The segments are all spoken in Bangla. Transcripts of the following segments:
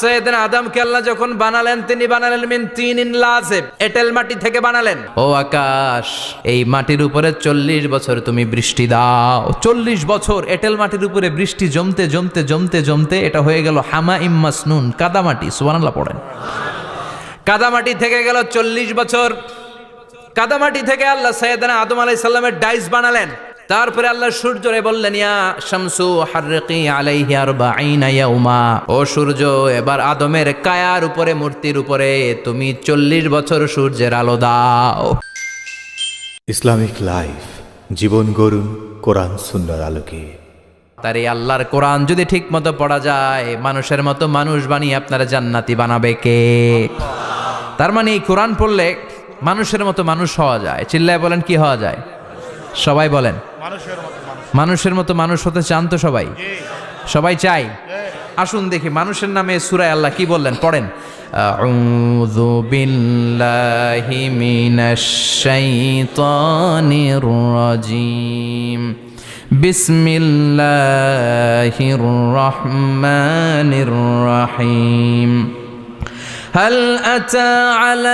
সৈয়দিন আদমকে আল্লাহ যখন বানালেন তিনি বানালেন মিন তিন ইন লাজেব। এটেল মাটি থেকে বানালেন। ও আকাশ এই মাটির উপরে চল্লিশ বছর তুমি বৃষ্টি দাও। চল্লিশ বছর এটেল মাটির উপরে বৃষ্টি জমতে জমতে জমতে জমতে এটা হয়ে গেল হামা ইম্মাসনুন কাদামাটি সুবহানাল্লাহ পড়েন। কাদামাটি থেকে গেল চল্লিশ বছর। কাদামাটি থেকে আল্লাহ সৈয়দনা আদম আলাই সাল্লামের ডাইস বানালেন। তারপরে আল্লাহ সূর্যরে বললেন ইয়া শামসু হারকি আলাইহি আরবাঈনা ইয়াউমা। ও সূর্য এবার আদমের কায়ার উপরে মূর্তির উপরে তুমি চল্লিশ বছর সূর্যের আলো দাও। ইসলামিক লাইফ জীবন গরুন কোরআন সুন্নার আলোকে। তার এই আল্লাহর কোরআন যদি ঠিক মতো পড়া যায় মানুষের মতো মানুষ বানিয়ে আপনারা জান্নাতি বানাবে কে? তার মানে এই কোরআন পড়লে মানুষের মতো মানুষ হওয়া যায়। চিল্লায় বলেন কি হওয়া যায়? সবাই বলেন মানুষের মতো মানুষ হতে চান তো সবাই সবাই চাই আসুন দেখি মানুষের নামে সুরায় আল্লাহ কি বললেন পড়েন আউযু বিল্লাহি মিনাশ শাইতানির রাজিম বিসমিল্লাহির রহমানির রহিম هل أتى على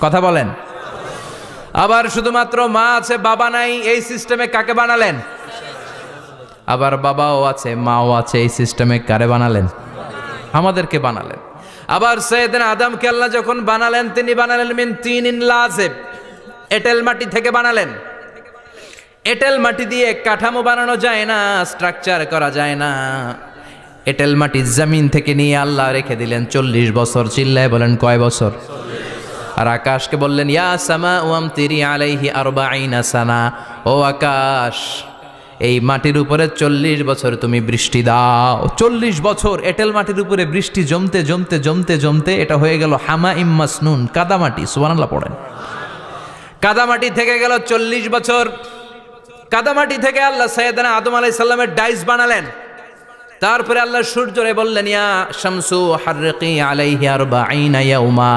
কথা বলেন। আবার শুধুমাত্র মা আছে, বাবা নাই, এই সিস্টেমে কাকে বানালেন? আবার বাবাও আছে, মাও আছে, এই সিস্টেমে কারে বানালেন? আমাদেরকে বানালেন। আবার সৈয়দিন আদমকে আল্লাহ যখন বানালেন, তিনি বানালেন মিন তিন ইন লাজেব। এটেল মাটি থেকে বানালেন। এটেল মাটি দিয়ে কাঠামো বানানো যায় না স্ট্রাকচার করা যায় না। এটেল মাটি জমিন থেকে নিয়ে আল্লাহ রেখে দিলেন, চল্লিশ বছর, চিল্লায় বলেন কয় বছর? আর আকাশকে বললেন, ইয়া সামা ওয়াম তিরি আলাইহি আরবাঈনা সানা ও আকাশ, এই মাটির উপরে চল্লিশ বছর তুমি বৃষ্টি দাও। চল্লিশ বছর এটেল মাটির উপরে বৃষ্টি জমতে জমতে জমতে জমতে এটা হয়ে গেল হামা ইম্মাসনুন কাদামাটি। সুবহানাল্লাহ পড়েন। কাদামাটি থেকে গেল চল্লিশ বছর। কাদামাটি থেকে আল্লাহ সৈয়দনা আদম আলাই সাল্লামের ডাইস বানালেন। তারপরে আল্লাহ সূর্যরে বললেন, ইয়া শামসু হারকি আলাইহি আরবাঈনা ইয়াউমা।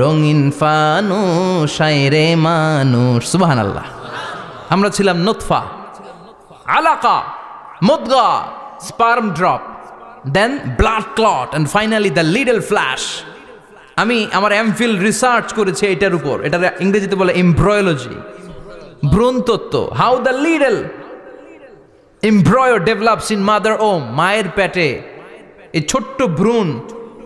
রঙিন ফানুষ হায় রে মানুষ। সুবাহান আল্লাহ আমরা ছিলাম নোৎফা আলাকা, মুদগা, sperm drop, then blood clot and finally the little flesh আমি আমার এমফিল রিসার্চ করেছি এটার উপর। এটা ইংরেজিতে বলে এমব্রয়োলজি ভ্রূণ তত্ত্ব how the little embryo develops in mother womb মায়ের পেটে। এই ছোট্ট ভ্রূণ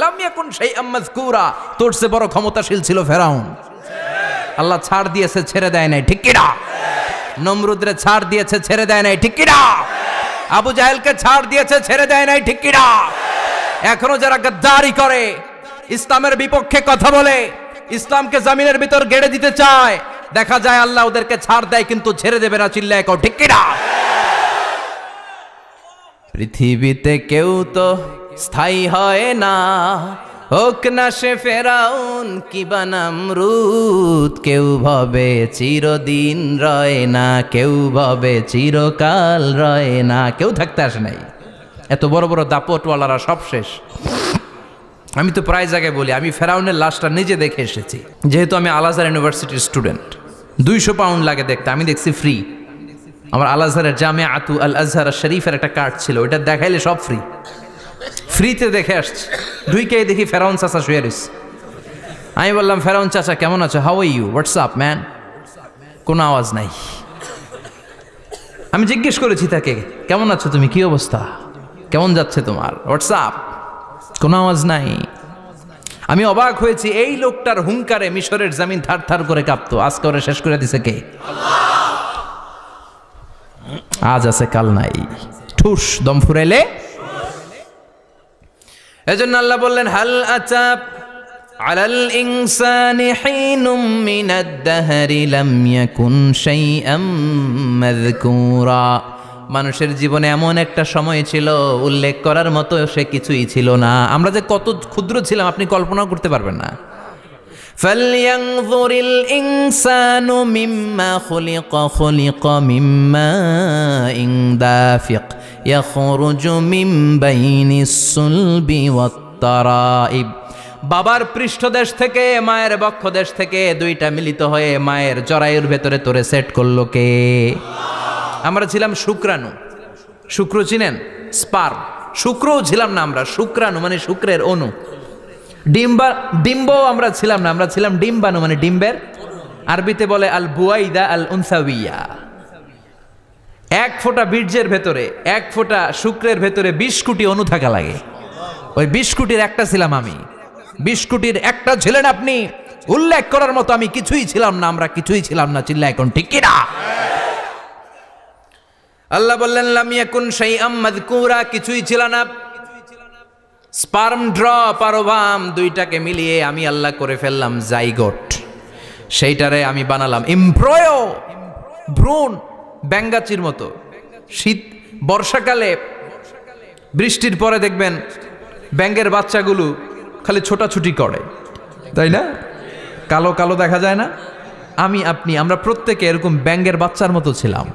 লাম ইয়াকুন সেই আম্মাজ কুরা তোর সে বড় ক্ষমতাশীল ছিল ফেরাউন। আল্লাহ ছাড় দিয়েছে, ছেড়ে দেয় নাই, ঠিক কিনা? নমরুদ্রে ছাড় দিয়েছে, ছেড়ে দেয় নাই, ঠিক কিনা? আবু জাহেলকে ছাড় দিয়েছে, ছেড়ে দেয় নাই, ঠিক কিনা? এখনও যারা গাদ্দারি করে, ইসলামের বিপক্ষে কথা বলে, ইসলামকে জামিনের ভিতর গেড়ে দিতে চায়, দেখা যায় আল্লাহ ওদেরকে ছাড় দেয়, কিন্তু ছেড়ে দেবে না, চিল্লায় ঠিক কিনা? পৃথিবীতে কেউ তো স্থায়ী হয় না। হোক না সে ফেরাউন কি বানামরুদ কেউ ভাবে চিরদিন রয় না, কেউ ভাবে চিরকাল রয় না, কেউ থাকতে আসে নাই। এত বড় বড় দাপটওয়ালারা সব শেষ। আমি তো প্রায় জায়গায় বলি, আমি ফেরাউনের লাশটা নিজে দেখে এসেছি। যেহেতু আমি আলাজার ইউনিভার্সিটির স্টুডেন্ট, দুইশো পাউন্ড লাগে দেখতে, আমি দেখছি ফ্রি। আমার আল আজহারের জামে আতু আল আজহার শরীফের একটা কার্ড ছিল, ওইটা দেখাইলে সব ফ্রি। ফ্রিতে দেখে আসছি। ঢুইকে দেখি ফেরাউন চাচা শুয়ে রয়েছে। আমি বললাম, ফেরাউন চাচা, কেমন আছো? হাউ ইউ হোয়াটসঅ্যাপ ম্যান কোনো আওয়াজ নাই। আমি জিজ্ঞেস করেছি তাকে, কেমন আছো তুমি? কি অবস্থা? কেমন যাচ্ছে তোমার? হোয়াটসঅ্যাপ কোনো আওয়াজ নাই। আমি অবাক হয়েছি, এই লোকটার হুঙ্কারে মিশরের জামিন থার থার করে কাঁপতো। আজকে ওরা শেষ করে দিছে কে? আজ আছে কাল নাই। ঠুস, দম ফুরাইলে এজন্য আল্লাহ বললেন, হাল আচাপ আলাল ইনসানি হিনুম মিনাদ দাহরি লাম ইয়াকুন শাইআম মাযকুরা। মানুষের জীবনে এমন একটা সময় ছিল, উল্লেখ করার মতো সে কিছুই ছিল না। আমরা যে কত ক্ষুদ্র ছিলাম, আপনি কল্পনাও করতে পারবেন না। فلينظر الإنسان مما خلق خلق من ماء دافق يخرج من بين الصلب والترائب বাবার পৃষ্ঠদেশ থেকে মায়ের বক্ষদেশ থেকে দুইটা মিলিত হয়ে মায়ের জরায়ুর ভেতরে তোরে সেট করলো কে আমরা ছিলাম শুক্রাণু শুক্র চিনেন স্পার শুক্রও ছিলাম না আমরা শুক্রাণু মানে শুক্রের অণু ডিম্বা, ডিম্বও আমরা ছিলাম না, আমরা ছিলাম ডিম্বাণু মানে ডিম্বের। আরবিতে বলে আল বুয়াইদা, আল উনসাউইয়া। এক ফোঁটা বীর্যের ভেতরে, এক ফোঁটা শুক্রের ভেতরে বিশ কোটি অনু থাকা লাগে। ওই বিশ কোটির একটা ছিলাম আমি। বিশ কোটির একটা ছিলেন আপনি। উল্লেখ করার মতো আমি কিছুই ছিলাম না, আমরা কিছুই ছিলাম না চিল্লা এখন ঠিক কিনা? আল্লাহ বললেন, লাম ইয়াকুন শাইআম মাযকুরা, কিছুই ছিল না। স্পার্ম ড্রপ আর ওভাম দুইটাকে মিলিয়ে আমি আল্লাহ করে ফেললাম জাইগোট। সেইটারে আমি বানালাম। এমব্রয় ভ্রূণ, ব্যাঙ্গাচির মতো। শীত, বর্ষাকালে, বৃষ্টির পরে দেখবেন ব্যাঙ্গের বাচ্চাগুলো খালি ছোটাছুটি করে। তাই না? কালো কালো দেখা যায় না? আমি, আপনি, আমরা প্রত্যেকে এরকম ব্যাঙ্গের বাচ্চার মতো ছিলাম।